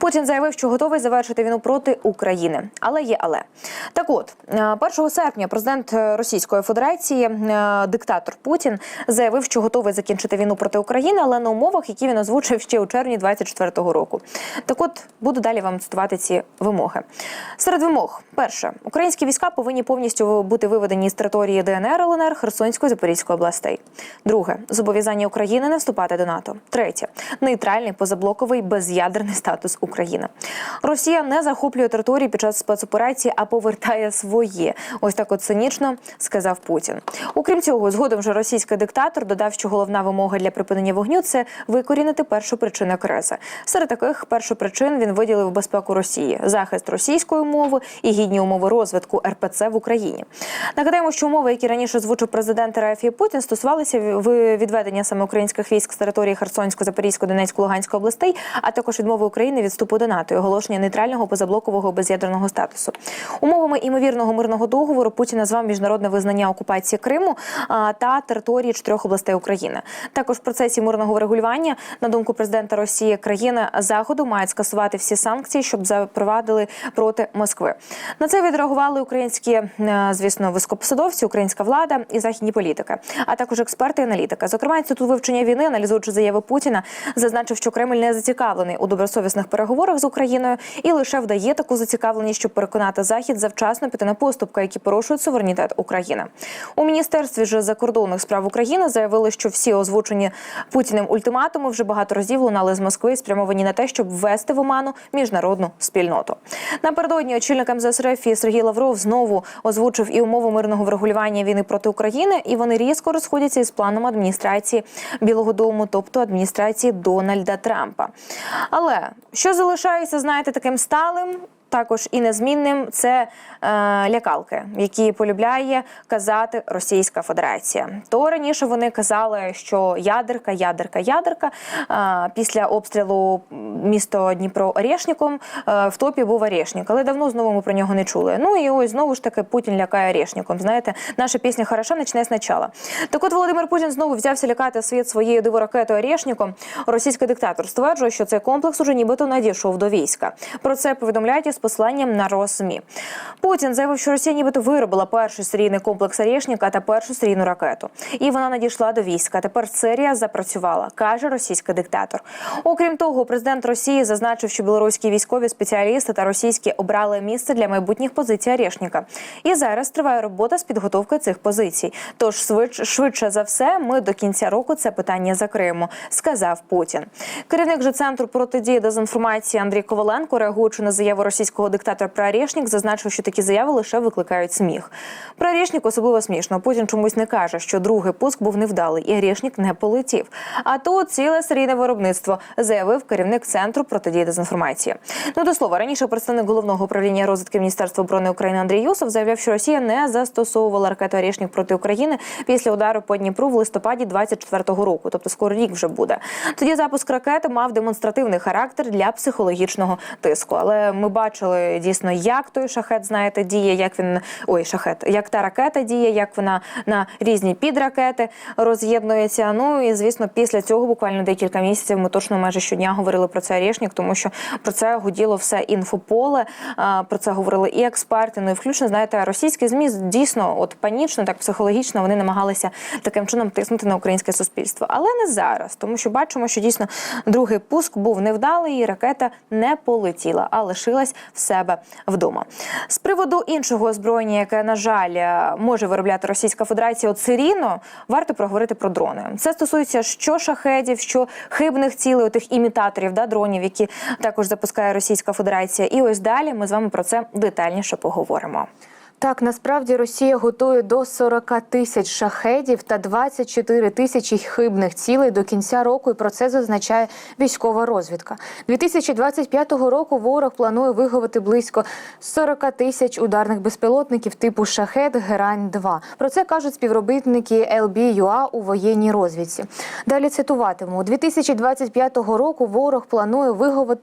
Путін заявив, що готовий завершити війну проти України, але є але так, от е, 1 серпня президент Російської Федерації, е, диктатор Путін, заявив, що готовий закінчити війну проти України, але на умовах, які він озвучив ще у червні 24-го року. Так, от буду далі вам цитувати ці вимоги. Серед вимог: перше, українські війська повинні повністю бути виведені з території ДНР, ЛНР, Херсонської Запорізької областей. Друге, зобов'язання України не вступати до НАТО. Третє нейтральний позаблоковий без'ядерний статус. Росія не захоплює території під час спецоперації, а повертає своє. Ось так от цинічно сказав Путін. Окрім цього, згодом вже російський диктатор додав, що головна вимога для припинення вогню це викорінити першу причину кризи. Серед таких першопричин він виділив безпеку Росії, захист російської мови і гідні умови розвитку РПЦ в Україні. Нагадаємо, що умови, які раніше звучив президент РФ і Путін, стосувалися відведення саме українських військ з території Херсонської, Запорізької, Донецької, Луганської областей, а також відмови України від вступу до НАТО і оголошення нейтрального позаблокового без'ядерного статусу. Умовами імовірного мирного договору Путін назвав міжнародне визнання окупації Криму та території чотирьох областей України. Також в процесі мирного врегулювання, на думку президента Росії, країни заходу мають скасувати всі санкції, щоб запровадили проти Москви. На це відреагували українські, е, звісно, високопосадовці, українська влада і західні політики, а також експерти і аналітики. Зокрема, інститут вивчення війни, аналізуючи заяви Путіна, зазначив, що Кремль не зацікавлений у добросовісних переговорах з Україною і лише вдає таку зацікавленість, щоб переконати Захід завчасно піти на поступки, які порушують суверенітет України. У міністерстві ж закордонних справ України заявили, що всі озвучені Путіним ультиматуми вже багато разів лунали з Москви, спрямовані на те, щоб ввести в оману міжнародну спільноту. Напередодні очільник МЗС РФ Сергій Лавров знову озвучив і умови мирного врегулювання війни проти України, і вони різко розходяться із планом адміністрації Білого Дому, тобто адміністрації Дональда Трампа. Але що залишається, знаєте, таким сталим. Також і незмінним це е, лякалки, які полюбляє казати Російська Федерація. То раніше вони казали, що ядерка, ядерка, ядерка. Е, після обстрілу місто Дніпро Орешником е, в топі був Орешник, але давно знову ми про нього не чули. Ну і ось знову ж таки Путін лякає Орешником. Знаєте, наша пісня хороша почне спочатку. Так от Володимир Путін знову взявся лякати світ своєю диворакетою Орешником. Російський диктатор стверджує, що цей комплекс уже нібито надійшов до війська. Про це повідомляють із посиланням на Росмі. Путін заявив, що Росія нібито виробила перший серійний комплекс Орешника та першу серійну ракету. І вона надійшла до війська. Тепер серія запрацювала, каже російський диктатор. Окрім того, президент Росії зазначив, що білоруські військові спеціалісти та російські обрали місце для майбутніх позицій Орешника. І зараз триває робота з підготовки цих позицій. Тож швидше за все, ми до кінця року це питання закриємо, сказав Путін. Керівник же центру протидії дезінформації Андрій Коваленко, реагуючи на заяву російського диктатора про зазначив, що такі заяви лише викликають сміх. Про Орешник особливо смішно. Путін чомусь не каже, що другий пуск був невдалий, і Орешник не полетів. А тут ціле серійне виробництво, заявив керівник центру протидії дезінформації. Ну до слова, раніше представник головного управління розвідки Міністерства оборони України Андрій Юсов заявляв, що Росія не застосовувала ракету Орешник проти України після удару по Дніпру в листопаді 24-го року, тобто скоро рік вже буде. Тоді запуск ракети мав демонстративний характер для психологічного тиску. Але ми бачили дійсно, як той шахет знаєте діє, як він ой, шахет, як та ракета діє, як вона на різні підракети роз'єднується. Ну і звісно, після цього буквально декілька місяців ми точно майже щодня говорили про це Орешник, тому що про це гуділо все інфополе. Про це говорили і експерти. Ну і включно знаєте, російські змі дійсно от панічно, так психологічно вони намагалися таким чином тиснути на українське суспільство, але не зараз, тому що бачимо, що дійсно другий пуск був невдалий, і ракета не полетіла, а лишилась в себе вдома. З приводу іншого озброєння, яке на жаль е, може виробляти Російська Федерація, от варто проговорити про дрони. Це стосується що шахедів, що хибних цілей, тих імітаторів да дронів, які також запускає Російська Федерація. І ось далі ми з вами про це детальніше поговоримо. Так, насправді Росія готує до 40 тисяч шахедів та 24 тисячі хибних цілей до кінця року. І про це зазначає військова розвідка. 2025 року ворог планує виговати близько 40 тисяч ударних безпілотників типу шахед Герань 2 Про це кажуть співробітники LB.UA у воєнній розвідці. Далі цитуватиму: у 2025 року ворог планує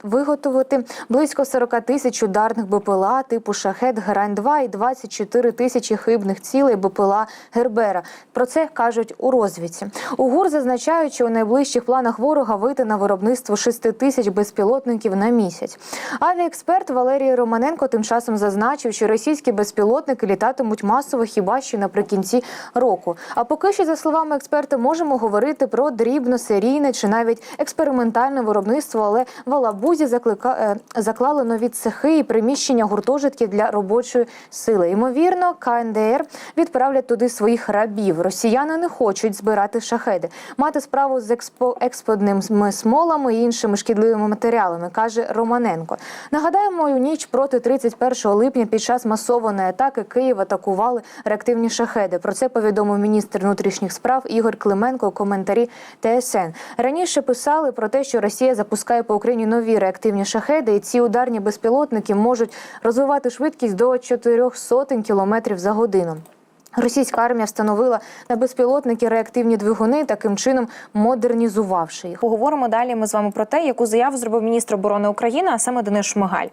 виготовити близько 40 тисяч ударних БПЛА типу шахед Герань 2 і 20 24 тисячі хибних цілей БПЛА Гербера. Про це кажуть у розвідці. У ГУР зазначають, що у найближчих планах ворога вийти на виробництво 6 тисяч безпілотників на місяць. Авіаексперт Валерій Романенко тим часом зазначив, що російські безпілотники літатимуть масово хіба що наприкінці року. А поки що, за словами експерта, можемо говорити про дрібно-серійне чи навіть експериментальне виробництво, але в Алабузі заклика... е, заклали нові цехи і приміщення гуртожитків для робочої сили. Ймовірно, КНДР відправлять туди своїх рабів. Росіяни не хочуть збирати шахеди, мати справу з експо... експодними смолами і іншими шкідливими матеріалами, каже Романенко. Нагадаємо, у ніч проти 31 липня під час масованої атаки Київ атакували реактивні шахеди. Про це повідомив міністр внутрішніх справ Ігор Клименко у коментарі ТСН. Раніше писали про те, що Росія запускає по Україні нові реактивні шахеди, і ці ударні безпілотники можуть розвивати швидкість до 400 км за годину. Російська армія встановила на безпілотники реактивні двигуни, таким чином модернізувавши їх. Поговоримо далі. Ми з вами про те, яку заяву зробив міністр оборони України, а саме Денис Шмигаль.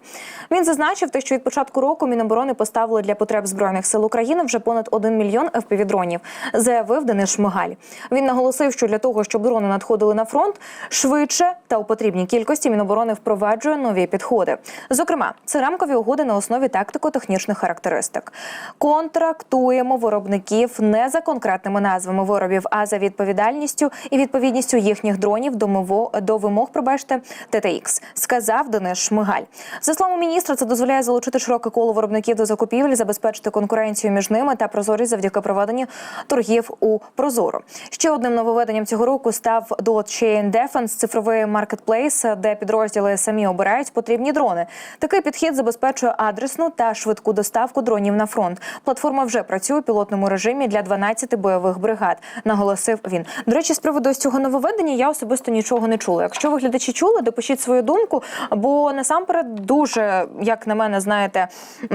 Він зазначив, те, що від початку року Міноборони поставили для потреб збройних сил України вже понад 1 мільйон FPV-дронів, заявив Денис Шмигаль. Він наголосив, що для того, щоб дрони надходили на фронт швидше та у потрібній кількості, Міноборони впроваджує нові підходи. Зокрема, це рамкові угоди на основі тактико-технічних характеристик. Контрактуємо виробників не за конкретними назвами виробів, а за відповідальністю і відповідністю їхніх дронів до до вимог, пробачте, ТТХ, сказав Денис Шмигаль. За словами міністра, це дозволяє залучити широке коло виробників до закупівель, забезпечити конкуренцію між ними та прозорість завдяки проведенню торгів у Прозоро. Ще одним нововведенням цього року став Dot Chain Defense – цифровий маркетплейс, де підрозділи самі обирають потрібні дрони. Такий підхід забезпечує адресну та швидку доставку дронів на фронт. Платформа вже працює у пілотному режимі для 12 бойових бригад. Наголосив він. До речі, з приводу ось цього нововведення я особисто нічого не чула. Якщо ви глядачі чули, допишіть свою думку, бо насамперед дуже, як на мене, знаєте,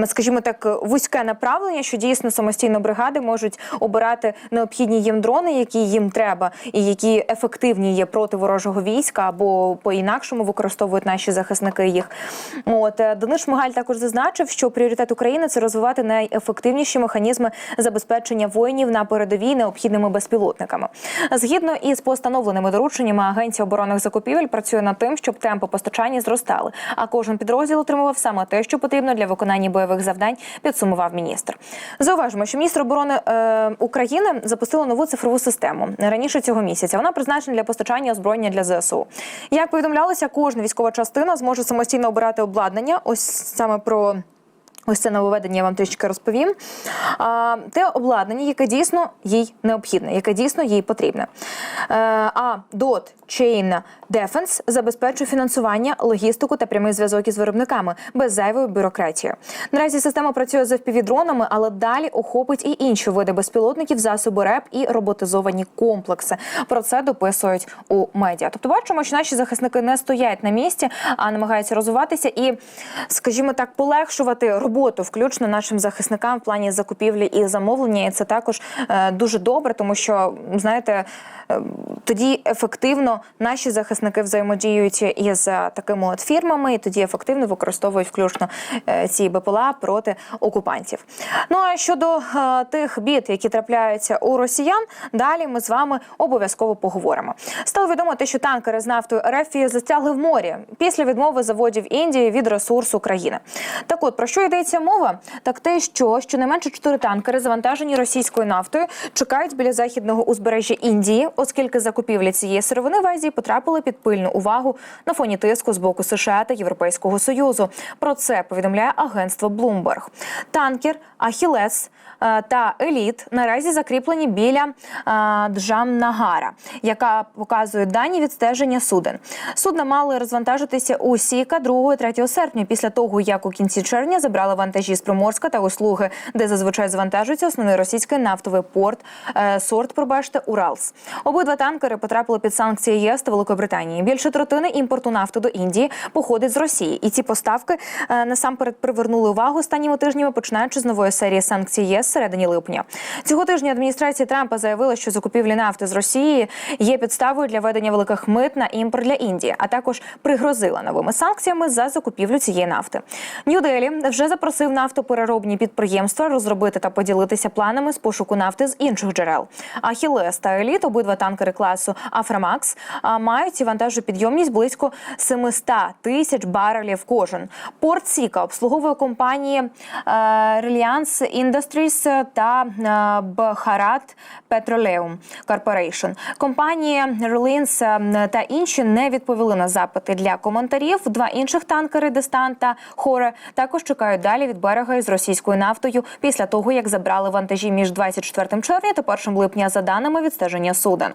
скажімо так, вузьке направлення, що дійсно самостійно бригади можуть обирати необхідні їм дрони, які їм треба, і які ефективні є проти ворожого війська, або по інакшому використовують наші захисники їх. От е, Денис Шмигаль також зазначив, що пріоритет України це розвивати найефективніші механізми забезпечення воїнів на передовій необхідними безпілотниками. Згідно із постановленими дорученнями, агенція оборонних закупівель працює над тим, щоб темпи постачання зростали. А кожен підрозділ отримував саме те, що потрібно для виконання бойових завдань. Підсумував міністр. Зауважимо, що міністр оборони е, України запустили нову цифрову систему раніше цього місяця. Вона призначена для постачання озброєння для ЗСУ. Як повідомлялося, кожна військова частина зможе самостійно обирати обладнання. Ось саме про. Ось це нововведення я вам трішки розповім. А, те обладнання, яке дійсно їй необхідне, яке дійсно їй потрібне. Е, а DOT Chain Defense забезпечує фінансування, логістику та прямий зв'язок із виробниками без зайвої бюрократії. Наразі система працює з FPV-дронами, але далі охопить і інші види безпілотників, засоби РЕП і роботизовані комплекси. Про це дописують у медіа. Тобто, бачимо, що наші захисники не стоять на місці, а намагаються розвиватися і, скажімо так, полегшувати роботу, включно нашим захисникам в плані закупівлі і замовлення. І це також е, дуже добре, тому що знаєте. е, Тоді ефективно наші захисники взаємодіють із такими от фірмами, і тоді ефективно використовують включно е, ці БПЛА проти окупантів. Ну а щодо тих бід, які трапляються у росіян, далі ми з вами обов'язково поговоримо. Стало відомо те, що танкери з нафтою РФ затягли в морі після відмови заводів Індії від ресурсу країни. Так от про що йдеться мова? Так те, що щонайменше чотири танкери, завантажені російською нафтою, чекають біля західного узбережжя Індії, оскільки закупівлі цієї сировини в Азії потрапили під пильну увагу на фоні тиску з боку США та Європейського союзу. Про це повідомляє агентство Bloomberg. Танкер Ахілес е, та Еліт наразі закріплені біля е, Джамнагара, яка показує дані відстеження суден. Судна мали розвантажитися у Сіка 2-3 серпня, після того як у кінці червня забрали вантажі з Приморська та услуги, де зазвичай завантажується основний російський нафтовий порт е, сорт, пробачте, Уралс. Обидва танкери потрапили під санкції ЄС та Великої Британії. Більше третини імпорту нафти до Індії походить з Росії, і ці поставки е, насамперед привернули увагу останніми тижнями, починаючи з нової серії санкцій ЄС середині липня. Цього тижня адміністрація Трампа заявила, що закупівлі нафти з Росії є підставою для ведення великих мит на імпорт для Індії, а також пригрозила новими санкціями за закупівлю цієї нафти. Нью-Делі вже запросив нафтопереробні підприємства розробити та поділитися планами з пошуку нафти з інших джерел. Ахілес та Еліт, обидва танкери класу Афрамакс, мають вантажопідйомність близько 700 тисяч барелів кожен. Порт Сіка обслуговує компанії е, Reliance Industries та е, Бхарат Petroleum Corporation. Компанії Reliance е, та інші не відповіли на запити для коментарів. Два інших танкери Дестан та Хоре також чекають далі від берега із російською нафтою після того, як забрали вантажі між 24 червня та 1 липня за даними відстеження суден.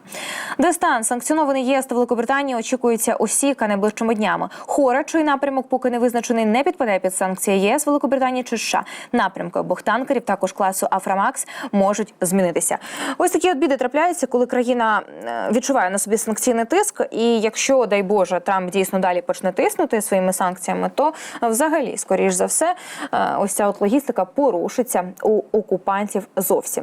Дестан, санкціонований ЄС та Великобританії, очікується осіка найближчими днями. Хоре, чий напрямок поки не визначений, не підпадає під санкції ЄС, Великобританії чи США. Напрямки обох танкерів, також класу Афрамакс, можуть змінитися. Ось такі от біди трапляються, коли країна е, відчуває на собі санкційний тиск. І якщо, дай Боже, Трамп дійсно далі почне тиснути своїми санкціями, то взагалі, скоріш за все, ось ця от логістика порушиться у окупантів зовсім.